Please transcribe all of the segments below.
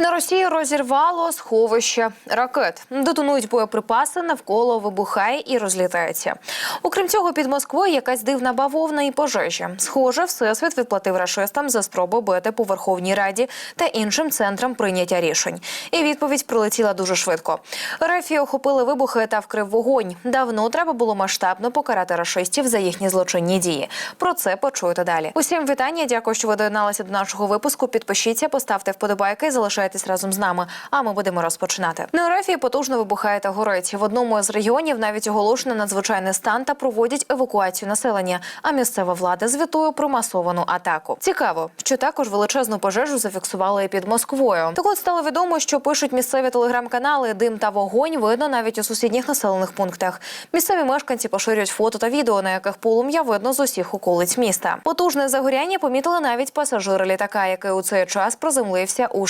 На Росії розірвало сховище ракет. Детонують боєприпаси, навколо вибухає і розлітається. Окрім цього, під Москвою якась дивна бавовна і пожежі. Схоже, всесвіт відплатив рашистам за спробу бити по Верховній Раді та іншим центрам прийняття рішень. І відповідь прилетіла дуже швидко. Рефі охопили вибухи та вкрив вогонь. Давно треба було масштабно покарати рашистів за їхні злочинні дії. Про це почуєте далі. Усім вітання. Дякую, що ви доєдналися до нашого випуску. Підпишіться, поставте вподобайки, залишайтесь разом з нами. А ми будемо розпочинати. На Рефії потужно вибухає та горить. В одному з регіонів навіть оголошено надзвичайний стан та проводять евакуацію населення. А місцева влада звітує про масовану атаку. Цікаво, що також величезну пожежу зафіксували і під Москвою. Так от стало відомо, що пишуть місцеві телеграм-канали. Дим та вогонь видно навіть у сусідніх населених пунктах. Місцеві мешканці поширюють фото та відео, на яких полум'я видно з усіх околиць міста. Потужне загоряння помітили навіть пасажири літака, який у цей час приземлився у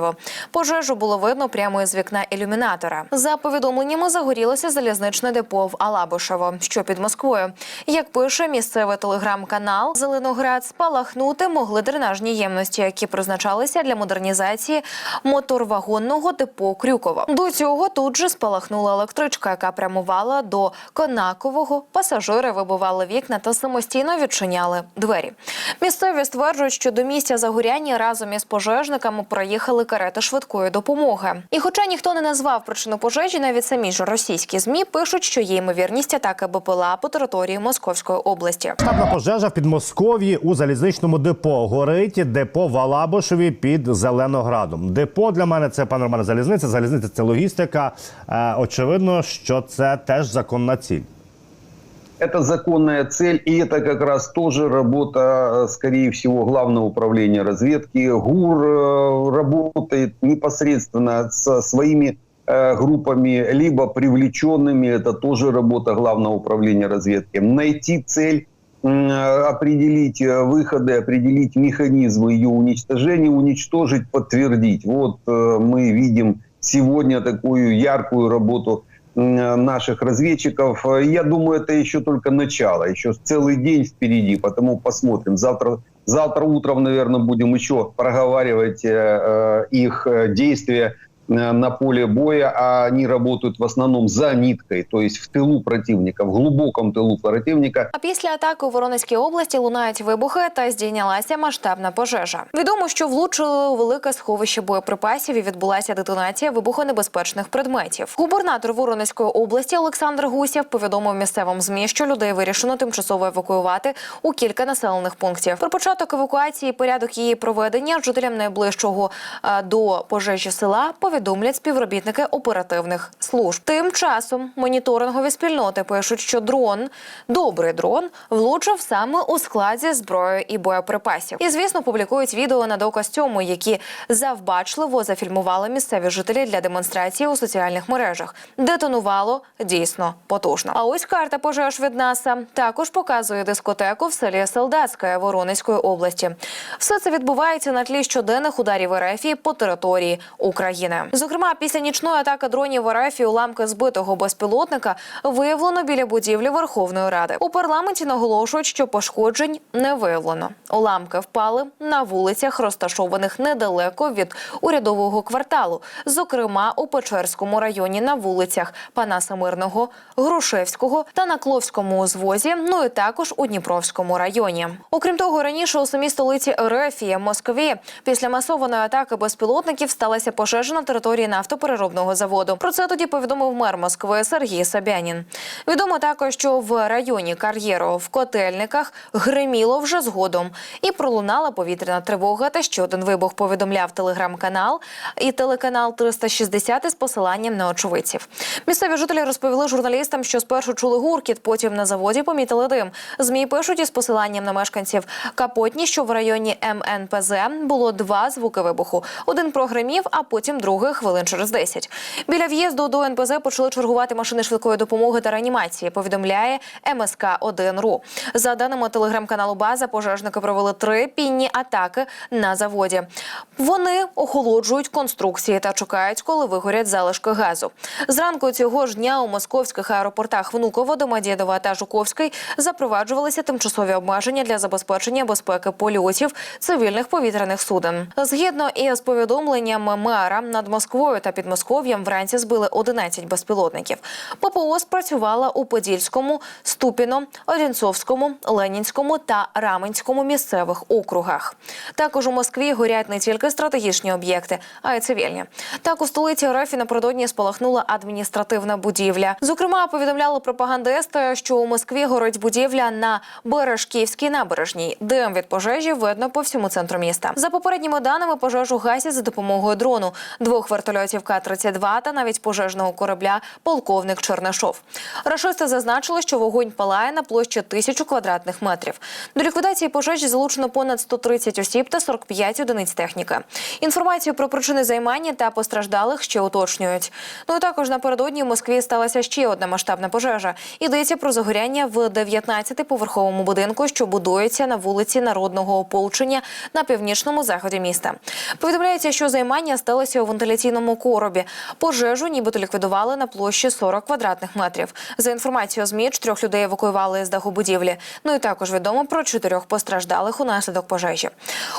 Шереметьєво. Пожежу було видно прямо із вікна ілюмінатора. За повідомленнями загорілося залізничне депо в Алабушево, що під Москвою. Як пише місцевий телеграм-канал Зеленоград, спалахнути могли дренажні ємності, які призначалися для модернізації моторвагонного депо Крюково. До цього тут же спалахнула електричка, яка прямувала до Конакового. Пасажири вибивали вікна та самостійно відчиняли двері. Місцеві стверджують, що до місця загоряння разом із пожежниками проїхали карети швидкої допомоги. І, хоча ніхто не назвав причину пожежі, навіть самі ж російські змі пишуть, що є ймовірність атаки БПЛА по території Московської області. Штабна пожежа в Підмосков'ї у залізничному депо. Горить депо в Алабушеві під Зеленоградом. Депо для мене це панорамна залізниця. Залізниця це логістика. Е, очевидно, що це теж законна ціль. Это законная цель, и это как раз тоже работа, э, скорее всего, Главного управления разведки. ГУР э, работает непосредственно со своими э, группами, либо привлеченными, это тоже работа Главного управления разведки. Найти цель, определить выходы, определить механизмы ее уничтожения, уничтожить, подтвердить. Вот мы видим сегодня такую яркую работу наших разведчиков. Э, Я думаю, это еще только начало, еще целый день впереди, потому посмотрим. Завтра, завтра утром, наверное, будем еще проговаривать э, э, их э, действия э, на поле боя, а они работают в основном за ниткой, то есть в тылу противника, в глубоком тылу противника. А після атаки у Воронезькій області лунають вибухи та здійнялася масштабна пожежа. Відомо, що влучили у велике сховище боєприпасів і відбулася детонація вибухонебезпечних предметів. Губернатор Воронезької області Олександр Гусєв повідомив місцевим змі, що людей вирішено тимчасово евакуювати у кілька населених пунктів. Про початок евакуації, і порядок її проведення жителям найближчого е, до пожежі села повідомлять співробітники оперативних служб. Тим часом моніторингові спільноти пишуть, що дрон, добрий дрон, влучив саме у складі зброї і боєприпасів. І звісно, публікують відео на доказ цьому, які завбачливо зафільмували місцеві жителі для демонстрації у соціальних мережах. Детонувало дійсно потужно. А ось карта пожеж від НАСА також показує дискотеку в селі Солдатське Воронезької області. Все це відбувається на тлі щоденних ударів РФ по території України. Зокрема, після нічної атаки дронів РФ уламки збитого безпілотника виявлено біля будівлі Верховної Ради. У парламенті наголошують, що пошкоджень не виявлено. Уламки впали на вулицях, розташованих недалеко від урядового кварталу, зокрема у Печерському районі на вулицях Панаса Мирного, Грушевського та на Кловському узвозі. Ну і також у Дніпровському районі. Окрім того, раніше у самій столиці РФ і Москві після масованої атаки безпілотників сталася пожежа на території нафтопереробного заводу. Про це тоді повідомив мер Москви Сергій Собянін. Відомо також, що в районі кар'єру в котельниках гриміло вже згодом і пролунала повітряна тривога. Та ще один вибух повідомляв телеграм-канал і телеканал 360 із посиланням на очевидців. Місцеві жителі розповіли журналістам, що спершу чули гуркіт, потім на заводі помітили дим. Змі пишуть із посиланням на мешканців Капотні, що в районі МНПЗ було два звуки вибуху. Один прогремів, а потім другий смуги хвилин через 10. Біля в'їзду до НПЗ почали чергувати машини швидкої допомоги та реанімації. Повідомляє МСК 1 ру За даними телеграм-каналу База, пожежники провели три пінні атаки на заводі. Вони охолоджують конструкції та чекають, коли вигорять залишки газу. Зранку цього ж дня у московських аеропортах Внуково, Домодєдова та Жуковський запроваджувалися тимчасові обмеження для забезпечення безпеки польотів цивільних повітряних суден. Згідно із повідомленням мера над Москвою та Підмосков'ям вранці збили 11 безпілотників. ППО спрацювала у Подільському, Ступіно, Одінцовському, Ленінському та Раменському місцевих округах. Також у Москві горять не тільки стратегічні об'єкти, а й цивільні. Так у столиці РФ напередодні спалахнула адміністративна будівля. Зокрема, повідомляли пропагандисти, що у Москві горить будівля на Бережківській набережній. Дим від пожежі видно по всьому центру міста. За попередніми даними, пожежу гасять за допомогою дрону, двох вертольотів К-32 та навіть пожежного корабля полковник Чернишов. Рашисти зазначили, що вогонь палає на площі тисячу квадратних метрів. До ліквідації пожежі залучено понад 130 осіб та 45 одиниць техніки. Інформацію про причини займання та постраждалих ще уточнюють. Ну і також напередодні в Москві сталася ще одна масштабна пожежа. Йдеться про загоряння в 19-поверховому будинку, що будується на вулиці Народного ополчення на північному заході міста. Повідомляється, що займання сталося у вентиляційному коробі. Пожежу нібито ліквідували на площі 40 квадратних метрів. За інформацією ЗМІ, трьох людей евакуювали з даху будівлі. Ну і також відомо про чотирьох постраждалих унаслідок пожежі.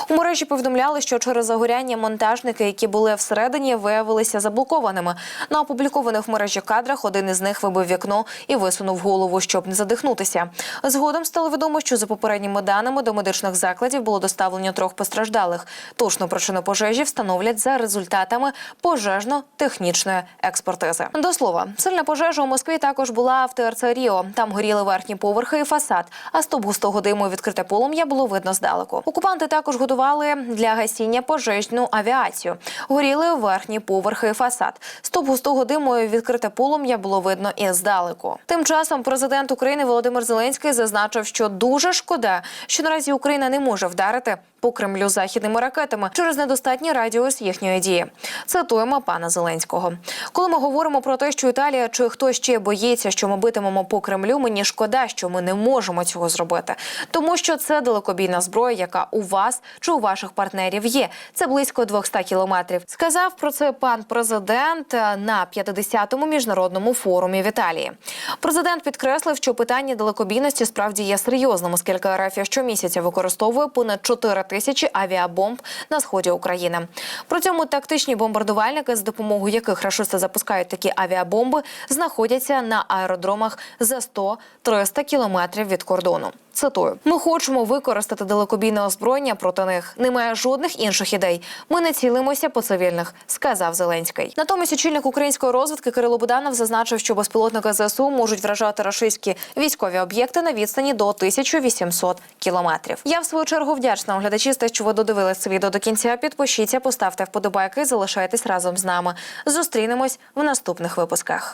У мережі повідомляли, що через загоряння монтажники, які були всередині, виявилися заблокованими. На опублікованих в мережі кадрах один із них вибив вікно і висунув голову, щоб не задихнутися. Згодом стало відомо, що за попередніми даними до медичних закладів було доставлено трьох постраждалих. Точну причину пожежі встановлять за результатами пожежно-технічної експертизи. До слова, сильна пожежа у Москві також була в ТРЦ Ріо. Там горіли верхні поверхи і фасад, а стовп густого диму відкрите полум'я було видно здалеку. Окупанти також готували для гасіння пожежну авіацію. Горіли верхні поверхи і фасад. Стовп густого диму відкрите полум'я було видно і здалеку. Тим часом президент України Володимир Зеленський зазначив, що дуже шкода, що наразі Україна не може вдарити по Кремлю західними ракетами через недостатній радіус їхньої дії. Цитуємо пана Зеленського. Коли ми говоримо про те, що Італія чи хто ще боїться, що ми битимемо по Кремлю, мені шкода, що ми не можемо цього зробити, тому що це далекобійна зброя, яка у вас чи у ваших партнерів є. Це близько 200 кілометрів. Сказав про це пан президент на 50-му міжнародному форумі в Італії. Президент підкреслив, що питання далекобійності справді є серйозним, оскільки РФ щомісяця використовує понад 4 тисячі авіабомб на сході України. При цьому тактичні бомбардувальники, з допомогою яких рашисти запускають такі авіабомби, знаходяться на аеродромах за 100-300 кілометрів від кордону. Цитую: ми хочемо використати далекобійне озброєння проти них. Немає жодних інших ідей. Ми не цілимося по цивільних, сказав Зеленський. Натомість очільник української розвідки Кирило Буданов зазначив, що безпілотники ЗСУ можуть вражати рашистські військові об'єкти на відстані до 1800 кілометрів. Я в свою чергу вдячна оглядачі, за те, що ви додивились відео до кінця. Підпишіться, поставте вподобайки, залишайтесь разом з нами. Зустрінемось в наступних випусках.